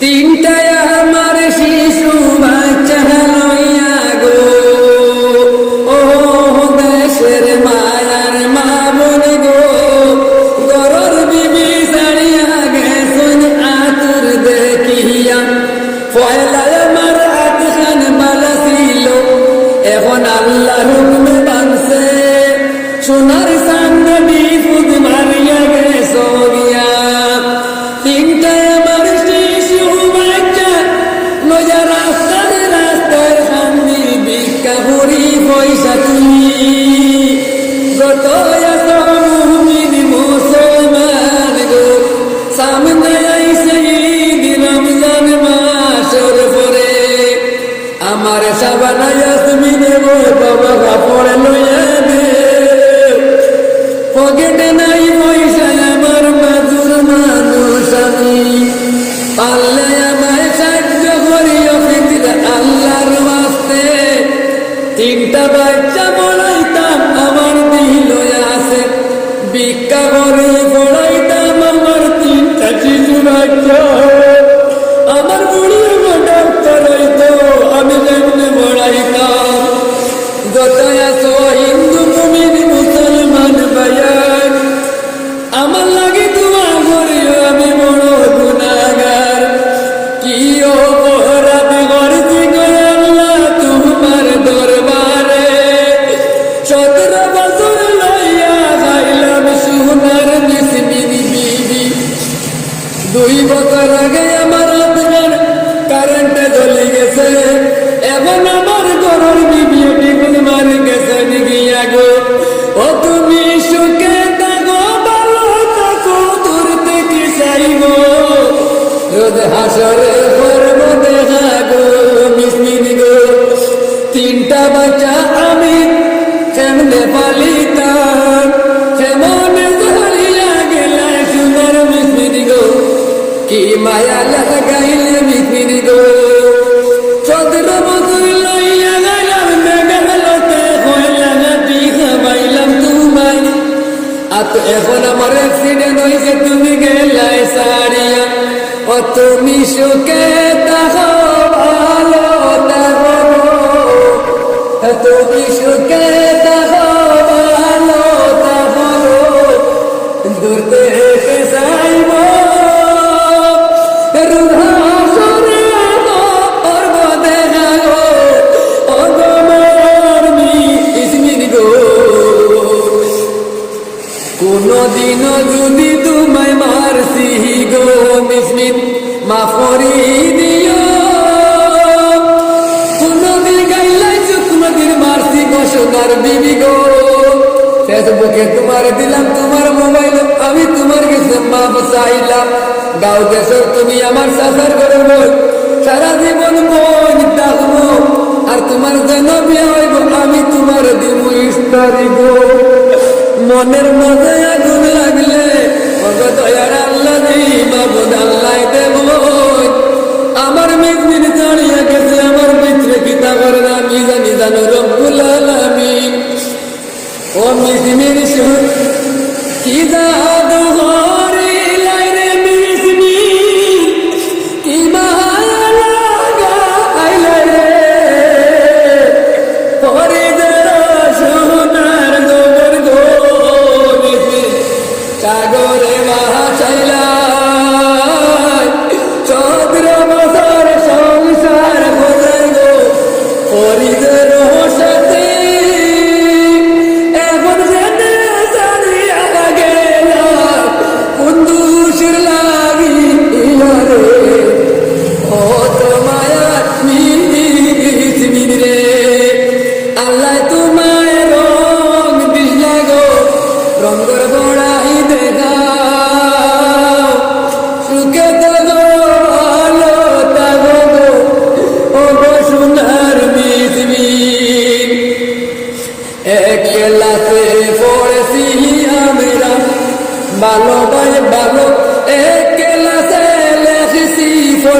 তিনটায় আমার শিশু আমার সাবানা ইয়াসমিন গো বাবা কাপড় লইয়া দে। পকেটে নাই পয়সা আমার মাজুর মানুষ আমি। পারলে আমায় সাহায্য করিও ফিতির আল্লাহর বাস্তে তিনটা বাচ্চা বলাইতাম আমার দিল আছে। ভিক্ষা করে পড়াইতাম, আমার তিনটা শিশু বাচ্চা আমার বুড়ি কি মায়া লাগাইলে মিসমিন গো? চন্দ্র বদল লইয়া গেলাম মেঘালতে হইলা নাটি খাবাইলাম তোমায়। আত এখন আমার অ্যাক্সিডেন্ট হয়েছে তুমি গেলাই সারিয়া ও তুমি সুখে তাহো ভালো তাহো তুমি সুখে কোনদিন যদি তোমায় গো মিসমিন দিও। গাইলাই গো সোনার বিবি গো। ফেসবুকে তোমার দিলাম, তোমার মোবাইল, আমি তোমার কাছে চাইলাম। গাও দেশের তুমি আমার করে বল সারা জীবন বোন থাকব আর তোমার যেন আমি তোমার দিব ইস্তারি গো। মনের মধ্যে কি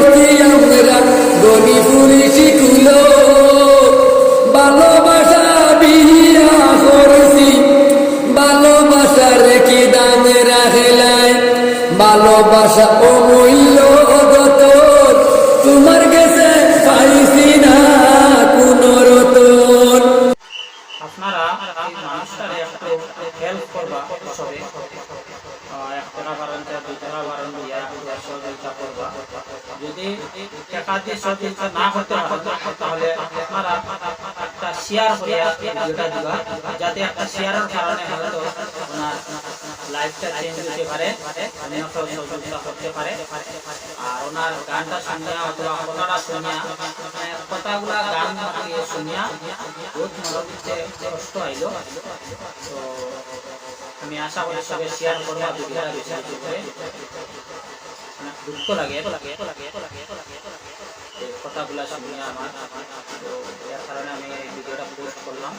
করছি। আমরা গনি পুলিশি কুলো ভালোবাসা বিয়া না কোন রতন হেল্প করবা দিয়া তোমরা সহযোগিতা করবা। যদি টাকা দিয়ে সহযোগিতা একটা শেয়ার করে ভিডিওটা দিবা। যাতে একটা শেয়ারের কারণে হয়তো ওনার লাইফটা চেঞ্জ হতে পারে সহযোগিতা করতে পারে। আর ওনার গানটা শুনিয়া অথবা কথাটা শুনিয়া মানে কথাগুলা গান শুনিয়া, বহুত মনোভিতে কষ্ট আইলো তো আমি আশা করি সবে শেয়ার করব ভিডিওটা বেশি লাগে করে লাগে এত লাগে এই কথাগুলা শুনিয়া আমার। তো এর কারণে আমি এই ভিডিওটা পোস্ট করলাম।